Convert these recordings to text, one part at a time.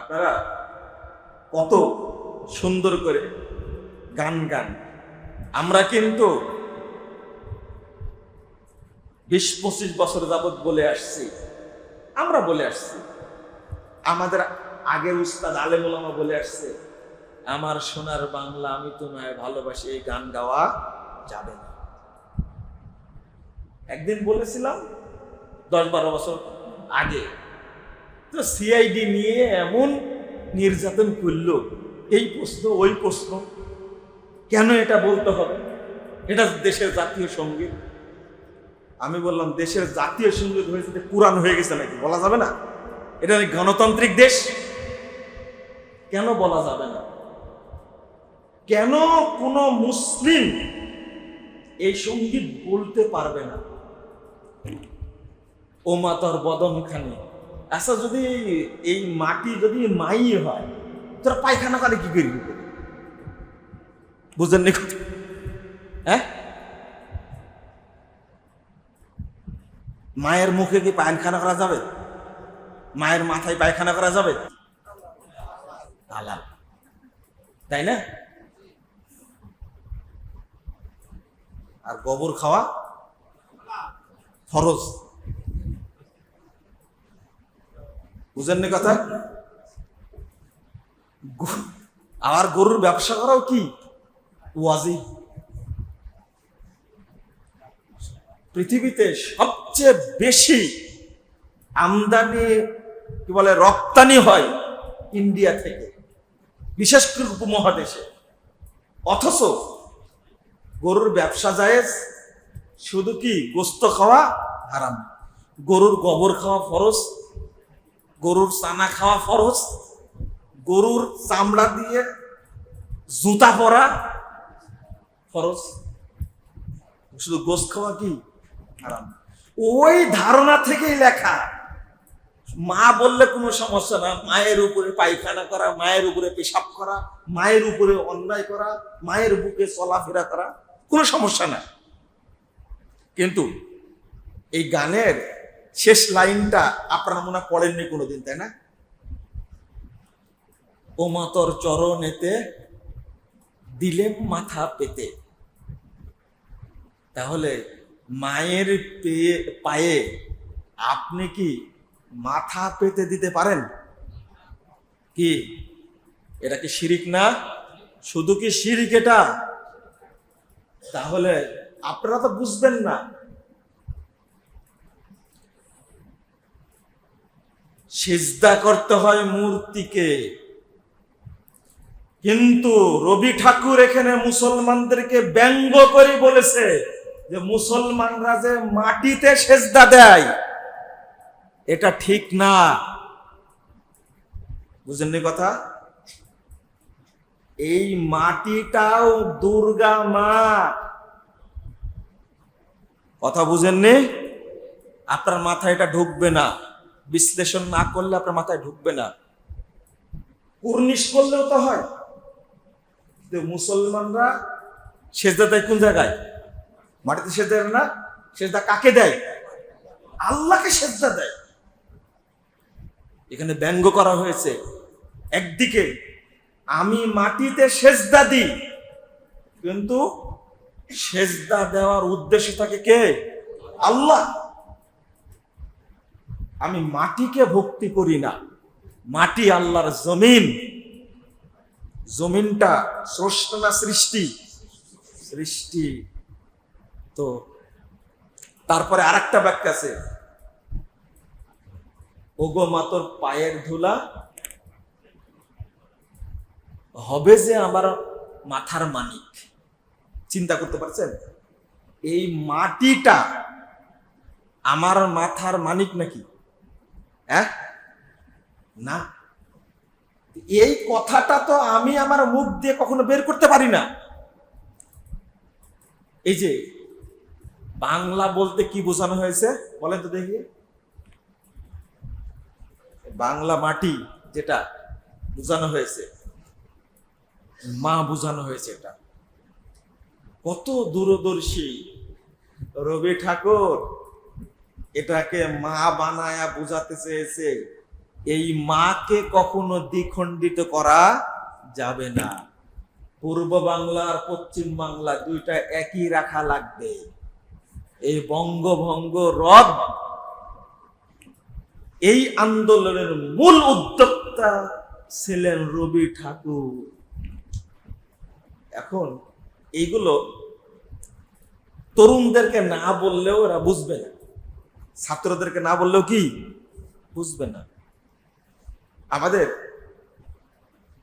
আপনারা কত সুন্দর করে গান গান। আমরা কিন্তু বিশ পঁচিশ বছর যাবৎ বলে আসছি। আমরা বলে আসছি। আমাদের আগের উস্তাদ আলেমুলামা বলে আসছে, আমার সোনার বাংলা আমি তো তোমায় ভালোবাসি, এই গান গাওয়া যাবে না। একদিন বলেছিলাম, দশ বারো বছর আগে তো সিআইডি নিয়ে এমন নির্যাতন করল, এই প্রশ্ন, ওই প্রশ্ন, কেন এটা বলতে হবে? এটা দেশের জাতীয় সংগীত। আমি বললাম, দেশের জাতীয় সংগীত হয়েছে পুরাণ হয়ে গেছে নাকি, বলা যাবে না? এটা গণতান্ত্রিক দেশ? কেন বলা যাবে না? কেন কোনো মুসলিম এই সংগীত বলতে পারবে না? ও মাতার বদনখানে। আচ্ছা যদি এই মাটি যদি মাই হয়, তোরা পায়খানা করে কি করবি? বুঝলেন নি হ্যাঁ? মায়ের মুখে কি পায়খানা করা যাবে? মায়ের মাথায় পায়খানা করা যাবে? তাই না? আর গোবর খাওয়া ফরজ। বুঝেন নি কথা? আর গরুর ব্যবসা করাও কি? ওয়াজিব। পৃথিবীতে সবচেয়ে বেশি আমদানি, কি বলে, রপ্তানি হয় ইন্ডিয়া থেকে, বিশেষ করে উপমহাদেশে। অথচ গরুর ব্যবসা জায়েজ, শুধু কি গোস্ত খাওয়া হারাম? গরুর গোবর খাওয়া ফরজ গরুর চানা খাওয়া ফরজ, গরুর চামড়া দিয়ে জুতা পরা ফরজ। শুধু গোস খাওয়া কি? ওই ধারণা থেকেই লেখা। মা বললে কোনো সমস্যা না, মায়ের উপরে পায়খানা করা, মায়ের উপরে পেশাব করা, মায়ের উপরে অন্যায় করা, মায়ের বুকে চলাফেরা করা, কোনো সমস্যা না কিন্তু এই গানের শেষ লাইনটা আপনারা মনে পড়েননি কোনোদিন, তাই না? ও মাতর চরণেতে দিলেম মাথা পেতে। তাহলে মায়ের পেয়ে পায়ে আপনি কি মাথা পেতে দিতে পারেন? কি? এটা কি শিরিক না? শুধু কি শিরিক এটা? তাহলে আপনারা তো বুঝবেন না। সেজদা করতে হয় মূর্তিকে। কিন্তু রবি ঠাকুর এখানে মুসলমানদেরকে ব্যঙ্গ করে বলেছে যে মুসলমানরা যে মাটিতে সেজদা দেয়, এটা ঠিক না। বুঝেননি কথা? এই মাটিটাও দুর্গা মা। কথা বুঝেননি? আপনার মাথায় এটা ঢুকবে না। বিশ্লেষণ না করলে আপনার মাথায় ঢুকবে না। কুর্নিশ করলেও তো হয়। মুসলমানরা সেজদা দেয় কোন জায়গায়? মাটিতে সেজদা না? সেজদা কাকে দেয়? আল্লাহকে সেজদা দেয়। এখানে ব্যঙ্গ করা হয়েছে। একদিকে, আমি মাটিতে সেজদা দিই, কিন্তু সেজদা দেওয়ার উদ্দেশ্য থাকে কে? আল্লাহ। আমি মাটিকে ভক্তি করি না। মাটি আল্লাহর জমিন। জমিনটা স্রষ্টা না সৃষ্টি? সৃষ্টি তো তারপরে আর একটা ব্যাখ্যা আছে। ওগো মাতর পায়ের ধুলা, হবে যে আমার মাথার মানিক। চিন্তা করতে পারছেন? এই মাটিটা আমার মাথার মানিক নাকি? হ্যাঁ? না। এই কথাটা তো আমি আমার মুখ দিয়ে কখনো বের করতে পারি না। এই যে, বাংলা বলতে কি বোঝানো হয়েছে? বলেন তো দেখি। বাংলা মাটি যেটা বোঝানো হয়েছে। মা বোঝানো হয়েছে এটা। কত দূরদর্শী। রবি ঠাকুর এটাকে মা বানায়া বোঝাতে চেয়েছে এই মাকে কখনো দ্বিখণ্ডিত করা যাবে না। পূর্ব বাংলা আর পশ্চিম বাংলা দুইটা একই রাখা লাগবে। এই বঙ্গভঙ্গ রদ, এই আন্দোলনের মূল উদ্যোক্তা ছিলেন রবি ঠাকুর। এখন এইগুলো তরুণদেরকে না বললেও ওরা বুঝবে না। ছাত্রদেরকে না বললেও কি? বুঝবে না। আমাদের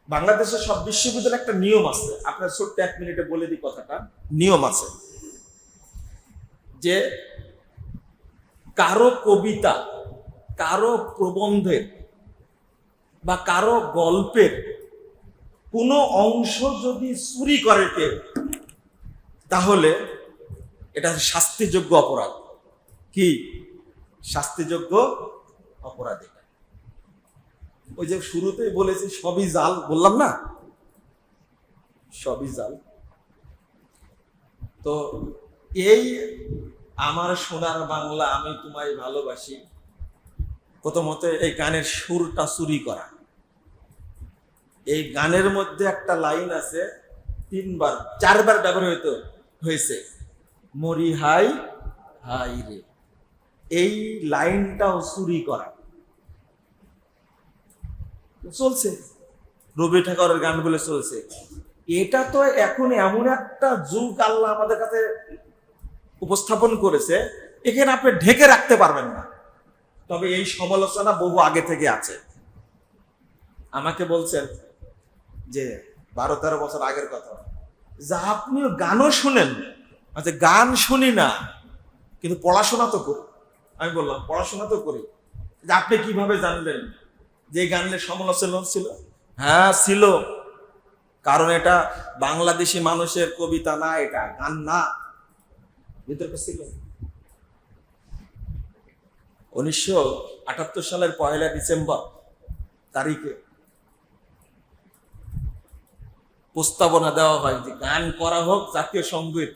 বাংলাদেশের সব বিশ্ববিদ্যালয়ে একটা নিয়ম আছে। আপনার ছোট্ট এক মিনিটে বলে দিই কথাটা। নিয়ম আছে যে কারও কবিতা, কারও প্রবন্ধের বা কারও গল্পের কোনো অংশ যদি চুরি করে কেউ, তাহলে এটা শাস্তিযোগ্য অপরাধ। কি? শাস্তিযোগ্য অপরাধ। ওই যে শুরুতেই বলেছি, সবই জাল, বললাম না? সবই জাল। তো এই আমার সোনার বাংলা আমি তোমায় ভালোবাসি। প্রথমত এই গানের সুরটা চুরি করা। এই গানের মধ্যে একটা লাইন আছে, তিনবার, চারবার ব্যবহৃত হয়েছে। মরি হাই হাই রে। এই লাইনটাও চুরি করা। চলছে। রবি ঠাকুরের গানগুলো চলছে। এটা তো এখন এমন একটা যুগ আল্লাহ আমাদের কাছে উপস্থাপন করেছে, এখানে আপনি ঢেকে রাখতে পারবেন না। তবে এই সমালোচনা বহু আগে থেকে আছে। আমাকে বলছেন যে বারো তেরো বছর আগের কথা। যা আপনি গানও শুনেন। আচ্ছা গান শুনি না, কিন্তু পড়াশোনা তো করি। আমি বললাম, পড়াশোনা তো করি। আপনি কীভাবে জানলেন যে গানের সমালোচনা ছিল? হ্যাঁ ছিল। কারণ এটা বাংলাদেশি মানুষের কবিতা না, এটা গান না। বিতর্ক ছিল। উনিশশো আটাত্তর সালের পয়লা ডিসেম্বর তারিখে প্রস্তাবনা দেওয়া হয় যে গান করা হোক জাতীয় সংগীত,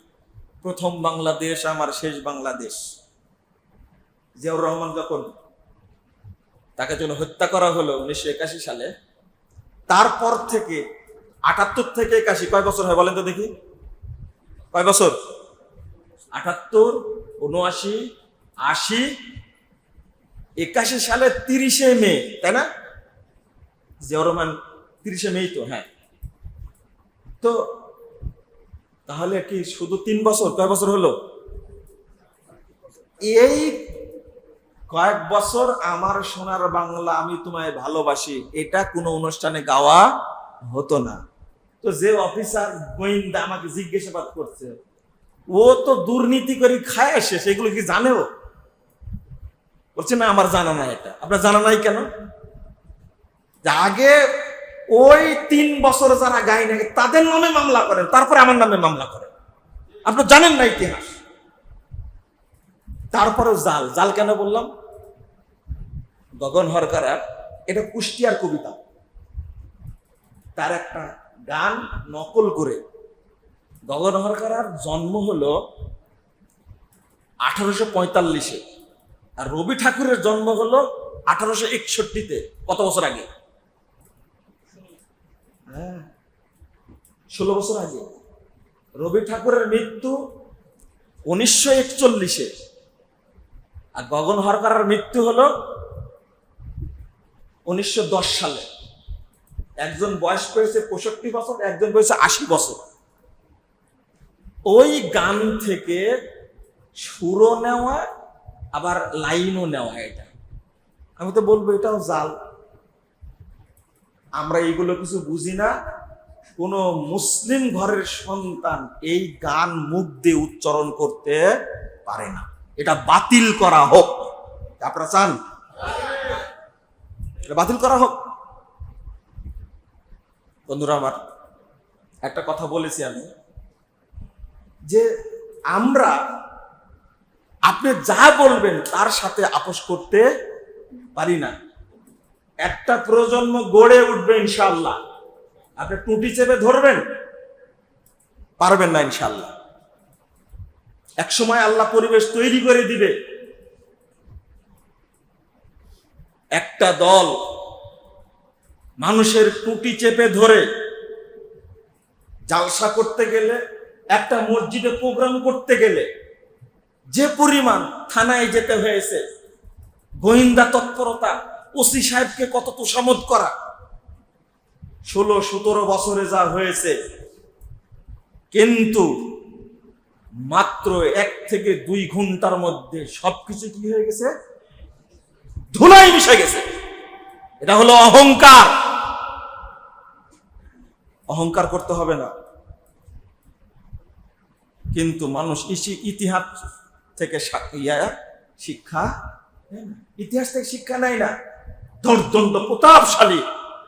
প্রথম বাংলাদেশ, আমার শেষ বাংলাদেশ। জিয়াউর রহমান যখন তাকে জন্য হত্যা করা হলো উনিশশো একাশি সালে, তারপর থেকে আটাত্তর থেকে একাশি, কয় বছর হয় বলেন তো দেখি? কয় বছর? আটাত্তর, উনআশি, আশি, একাশি সালে তিরিশে মে, তাই না? জিয়াউর রহমান তিরিশে মেই তো হ্যাঁ। তো তাহলে কি শুধু তিন বছর, কয় বছর হলো? এই কয়েক বছর আমার সোনার বাংলা আমি তোমায় ভালোবাসি, এটা কোনো অনুষ্ঠানে গাওয়া হতো না। তো যে অফিসার গোয়েন্দা আমাকে জিজ্ঞাসাবাদ করছে, ও তো দুর্নীতি করে খায় আসে, সেগুলো কি জানেও বলছে, না, আমার জানা নাই এটা। আপনার জানা নাই কেন? আগে ওই তিন বছর যারা গাই নাকি তাদের নামে মামলা করেন, তারপরে আমার নামে মামলা করেন। আপনি জানেন না ইতিহাস। তারপরেও জাল জাল কেন বললাম? গগন হরকারার এটা কুষ্টিয়ার কবিতা। তার একটা গান নকল করে গগন হরকারার জন্ম হলো আঠারোশো পঁয়তাল্লিশে। আর রবি ঠাকুরের জন্ম হলো আঠারোশো একষট্টিতে, কত বছর আগে? হ্যাঁ ষোলো বছর আগে। রবি ঠাকুরের মৃত্যু উনিশশো একচল্লিশে। আর গগন হরকারের মৃত্যু হলো উনিশশো দশ সালে। একজন বয়স পেয়েছে পঁয়ষট্টি বছর, একজন পেয়েছে আশি বছর। ওই গান থেকে সুরও নেওয়া, আবার লাইনও নেওয়া এটা। আমি তো বলব, এটাও জাল। আমরা এইগুলো কিছু বুঝি না। কোন মুসলিম ঘরের সন্তান এই গান মুখ দিয়ে উচ্চারণ করতে পারে না। এটা বাতিল করা হোক। আপনারা চান? এটা বাতিল করা হোক। বন্ধুরা আমার, একটা কথা বলেছি আমি, যে আমরা আপনি যা বলবেন তার সাথে আপোষ করতে পারি না। একটা প্রজন্ম গড়ে উঠবে ইনশাল্লাহ আপনি টুটি চেপে ধরবেন? পারবেন না ইনশাল্লাহ এক সময় আল্লাহ পরিবেশ তৈরি করে দিবে। একটা দল মানুষের টুটি চেপে ধরে জালসা করতে গেলে, একটা মসজিদে প্রোগ্রাম করতে গেলে, যে পরিমাণ থানায় যেতে হয়েছে, গোয়েন্দা তৎপরতা, ওসি সাহেবকে কত তোষামত করা, ষোলো সতেরো বছরে যা হয়েছে, কিন্তু মাত্র এক থেকে দুই ঘণ্টার মধ্যে সবকিছু কি হয়ে গেছে? ধুলাই মিশে গেছে। এটা হলো অহংকার। অহংকার করতে হবে না। কিন্তু মানুষ ইতিহাস থেকে শিক্ষা ইতিহাস থেকে শিক্ষা নেয় না। দর্দণ্ড প্রতাপশালী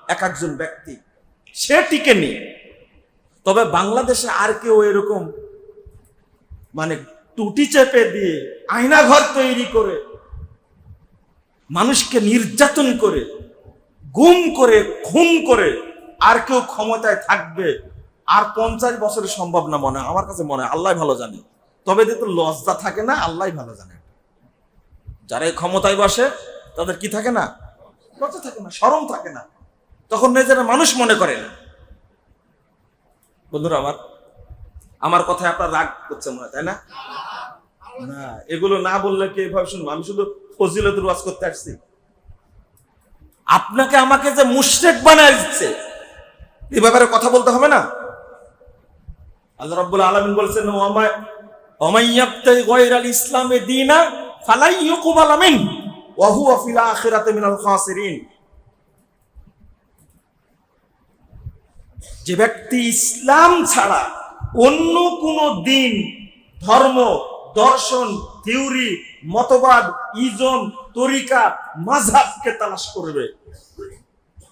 এক একজন ব্যক্তি। সে টিকে নি তবে বাংলাদেশে আর কেউ এরকম মানে টুটি চেপে দিয়ে আয়নাঘর তৈরি করে, মানুষকে নির্যাতন করে, গুম করে, খুন করে, আর কেউ ক্ষমতায় থাকবে, আর পঞ্চাশ বছরের সম্ভব না মনে আমার কাছে মনে হয় আল্লাহ ভালো জানে। তবে যেহেতু লজ্জা থাকে না, আল্লাহ ভালো জানে। যারা ক্ষমতায় বসে, তাদের কি থাকে না? লজ্জা থাকে না সরম থাকে না। তখন নিজেরা মানুষ মনে করে না। বন্ধুরা আমার আমার কথায় আপনার রাগ করছে মনে তাই না? না, এগুলো না বললে কি এভাবে শুনব? আমি শুধু ফজিলতের ওয়াজ করতে আসছি। আপনাকে আমাকে যে মুশরেক বানায় দিচ্ছে, এ ব্যাপারে কথা বলতে হবে না? আল্লাহ রাব্বুল আলামিন বলেছেন ওয়ামায় ওমাইয়াবতাগি গায়রাল ইসলামে দীনা ফালাই ইউকবাল মিন, ওয়া হুয়া ফিল মিনাল খাসিরিন. যে ব্যক্তি ইসলাম ছাড়া অন্য কোনো দিন ধর্ম, দর্শন, থিওরি, মতবাদ, ইজন, তরিকা, মাঝহাবকে তালাশ করবে।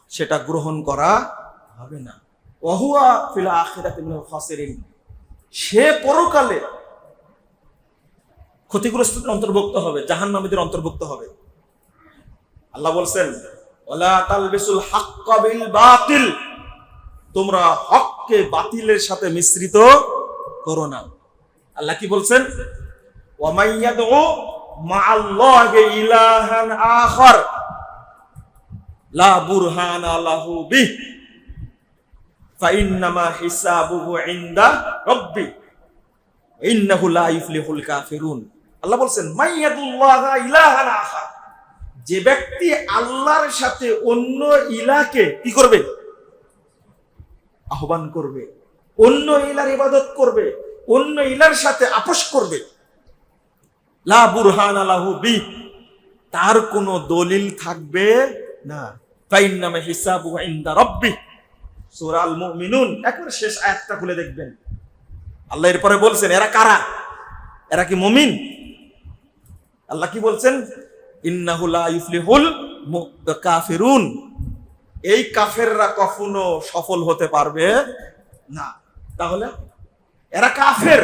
সেটা গ্রহণ করা হবে না। অহুয়া ফিল আখিরাতি সে পরকালে ক্ষতিগ্রস্তদের অন্তর্ভুক্ত হবে, জাহান্নামীদের অন্তর্ভুক্ত হবে। আল্লাহ বলছেন বাতিল। তোমরা হককে বাতিলের সাথে মিশ্রিত করো না। আল্লাহ কি বলছেন? আল্লাহ বলছেন যে ব্যক্তি আল্লাহর সাথে অন্য ইলাকে কি করবে? আহ্বান করবে, অন্য ইলার ইবাদত করবে, অন্য ইলার সাথে আপোষ করবে। লা বুরহান আলাহু বি, তার কোনো দলিল থাকবে না। ফাইন নামে হিসাবু ইনদা রাব্বি। সূরা আল মুমিনুন, একবার শেষ আয়াতটা খুলে দেখবেন। আল্লাহ এরপরে বলছেন, এরা কারা? এরা কি মুমিন? আল্লাহ কি বলছেন? ইন্নাহু লা ইফলিহুল মু- কাফিরুন। এই কাফেররা কখনো সফল হতে পারবে? না। তাহলে এরা কাফের।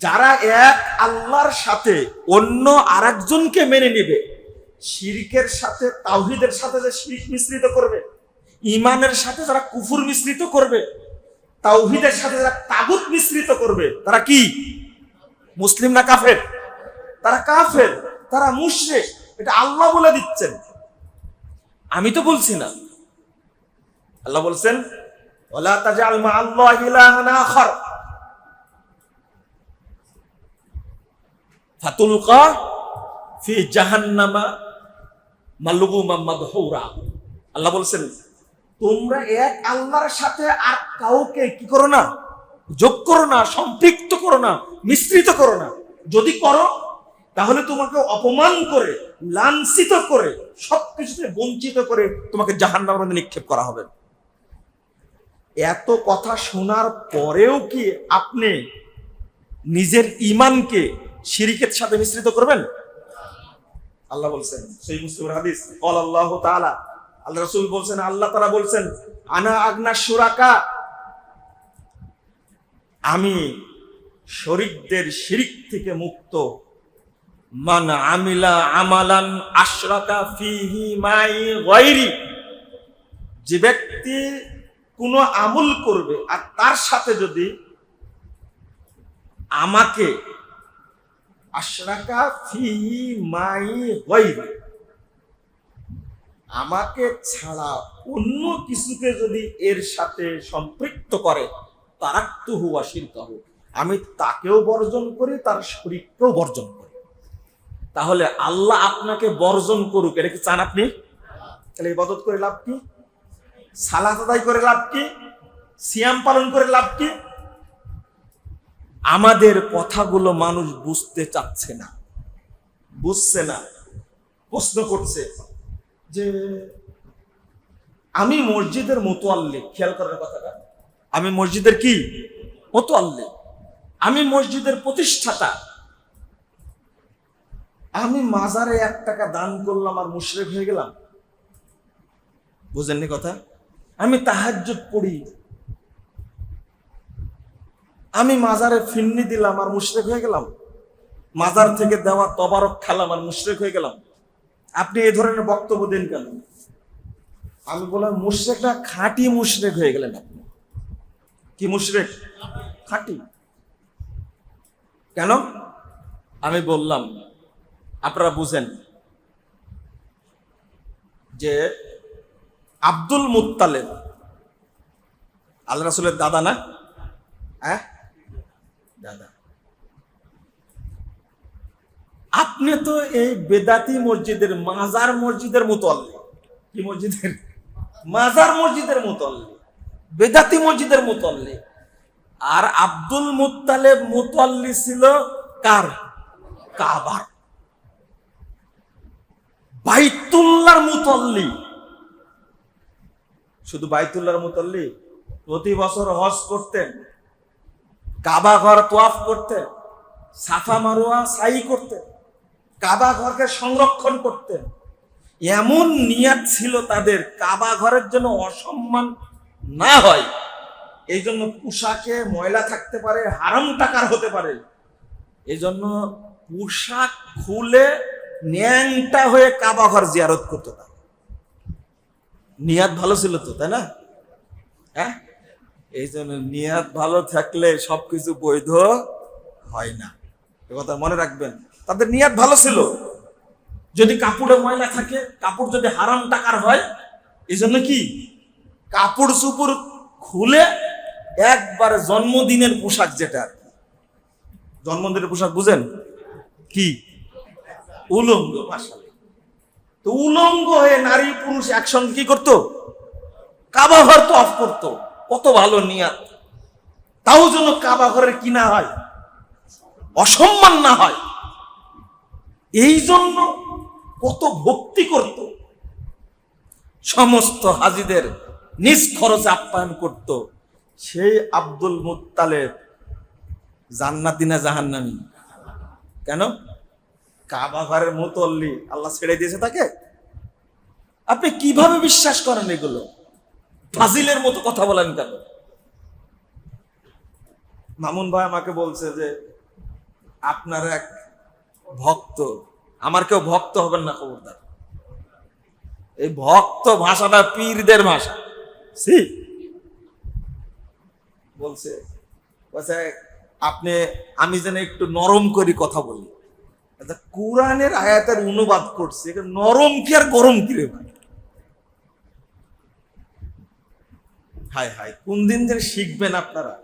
যারা এক আল্লাহর সাথে অন্য আরেকজনকে মেনে নেবে, শিরিকের সাথে, তাওহিদের সাথে যে শিরিক মিশ্রিত করবে ইমানের সাথে যারা কুফুর মিশ্রিত করবে, তাওহিদের সাথে যারা তাগুত মিশ্রিত করবে, তারা কি? মুসলিম না কাফের? তারা কাফের, তারা মুশরিক। এটা আল্লাহ বলে দিচ্ছেন। আমি তো বলছি না। আল্লাহ বলছেন, ওলা তাজাল মা আল্লাহ ইলাহান আখার। ফাতুলকা ফি জাহান্নামা মালুগুমা মাদহুরা। আল্লাহ বলছেন, তোমরা এক আল্লাহর সাথে আর কাউকে কি করো না? যোগ করো না, সম্পৃক্ত করো না, মিশ্রিত করো না। যদি করো, তাহলে তোমাকে অপমান করে লাঞ্ছিত করে, সবকিছুতে বঞ্চিত করে তোমাকে জাহান্নামের মধ্যে নিক্ষেপ করা হবে। এত কথা শোনার পরেও কি আপনি নিজের ইমানকে শিরিকের সাথে মিশ্রিত করবেন? আল্লাহ বলছেন, সেই মুসলিমের হাদিস অল আল্লাহ তাআলা। আল্লাহ রাসূল বলছেন, আল্লাহ তাআলা বলছেন, আনা আগনা সুরাকা আমি শরিকদের শিরিক থেকে মুক্ত মান আমিলা আমালান আশরাকা ফিহি মাই গায়রি। যে ব্যক্তি কোনো আমল করবে আর তার সাথে যদি আমাকে আশরাকা ফিহি মাই গায়রি, আমাকে ছাড়া অন্য কিছুকে যদি এর সাথে সম্পৃক্ত করে তারাক্তু হুয়া শিরকাহ আমি তাকেও বর্জন করি, তার শরীরকেও বর্জন করি। তাহলে আল্লাহ আপনাকে বর্জন করুক এটা কি চান আপনি? তাহলে ইবাদত করে লাভ কি? সালাত আদায় করে লাভ কি? সিয়াম পালন করে লাভ কি? আমাদের কথাগুলো মানুষ বুঝতে চাচ্ছে না বুঝছে না প্রশ্ন করছে যে আমি মসজিদের মতো মোতোয়াল্লি খেয়াল করার কথাটা আমি মসজিদের কি? মতো মোতোয়াল্লি আমি মসজিদের প্রতিষ্ঠাতা আমি মাজারে এক টাকা দান করলাম আর মুশরেক হয়ে গেলাম। বুঝেননি কথা? আমি তাহাজ্জুদ পড়ি। আমি মাজারে ফিন্নি দিলাম আর মুশরেক হয়ে গেলাম। মাজার থেকে দেওয়া তবারক খেলাম আর মুশরেক হয়ে গেলাম। আপনি এই ধরনের বক্তব্য দেন কেন? আমি বললাম মুশরেকটা খাঁটি মুশরেক হয়ে গেলেন আপনি। কি মুশরেক? খাঁটি। কেন? আমি বললাম আপনারা বুঝেন যে আব্দুল মুত্তালেব আল্লাহ রাসুলের দাদা না? হ্যাঁ? দাদা। আপনি তো এই বেদাতি মসজিদের মাজার মসজিদের মতো কি মসজিদের? মাজার মসজিদের মতো আল্লি বেদাতি মসজিদের মতো আর আব্দুল মুত্তালেব মুতাল্লি ছিল কার? কাবার। বাইতুল্লাহর মুতল্লি। শুধু বাইতুল্লার মুতল্লি? প্রতি বছর হজ করতেন, কাবা ঘর তোয়াফ করতেন, সাফা মারোয়া সাই করতেন, কাবা ঘরকে সংরক্ষণ করতেন। এমন নিয়াত ছিল তাদের, কাবা ঘরের জন্য অসম্মান না হয়। এই জন্য পোশাকে ময়লা থাকতে পারে, হারাম টাকার হতে পারে। এই জন্য পোশাক খুলে ন্যাংটা হয়ে কাবা ঘর জিয়ারত করতো তারা। নিয়াত ভালো ছিল তো, তাই না? হ্যাঁ? এই জন্য নিয়াত ভালো থাকলে সবকিছু বৈধ হয় না। এ কথা মনে রাখবেন। তাদের নিয়াত ভালো ছিল। যদি কাপড়ে ময়লা থাকে, কাপড় যদি হারাম টাকার হয়, এই জন্য কি? কাপড় চুপড় খুলে একবার জন্মদিনের পোশাক যেটা। জন্মদিনের পোশাক বুঝেন? কি? উলঙ্গ ভাষা তো উলঙ্গ হয়ে নারী পুরুষ একসঙ্গে কি করতো? কাবা ঘর তো অফ করতো। কত ভালো নিয়াত। তাও যেন কাবা ঘরের কিনা হয়? অসম্মান না হয়। এই জন্য কত ভক্তি করত। সমস্ত হাজিদের নিজ খরচে আপ্যায়ন করত। সেই আব্দুল মুত্তালেব জান্নাতি না জাহান্নামি? কেন? কাবা ঘরের মুতল্লি, আল্লাহ ছেড়ে দিয়েছে তাকে? আপনি কীভাবে বিশ্বাস করেন এগুলো? ফাজিলের মতো কথা বলেন কেন? মামুন ভাই আমাকে বলছে যে, আপনার এক ভক্ত, আমার কেউ ভক্ত হবেন না, খবরদার। এই ভক্ত ভাষাটা পীরদের ভাষা। সি বলছে বলছে, আপনি, আমি যেন একটু নরম করি কথা বলি। আচ্ছা কোরআনের আয়াতের অনুবাদ করছে নরম কি আর গরম কি রে ভাই? হায় হায় কোন দিন যেন শিখবেন আপনারা।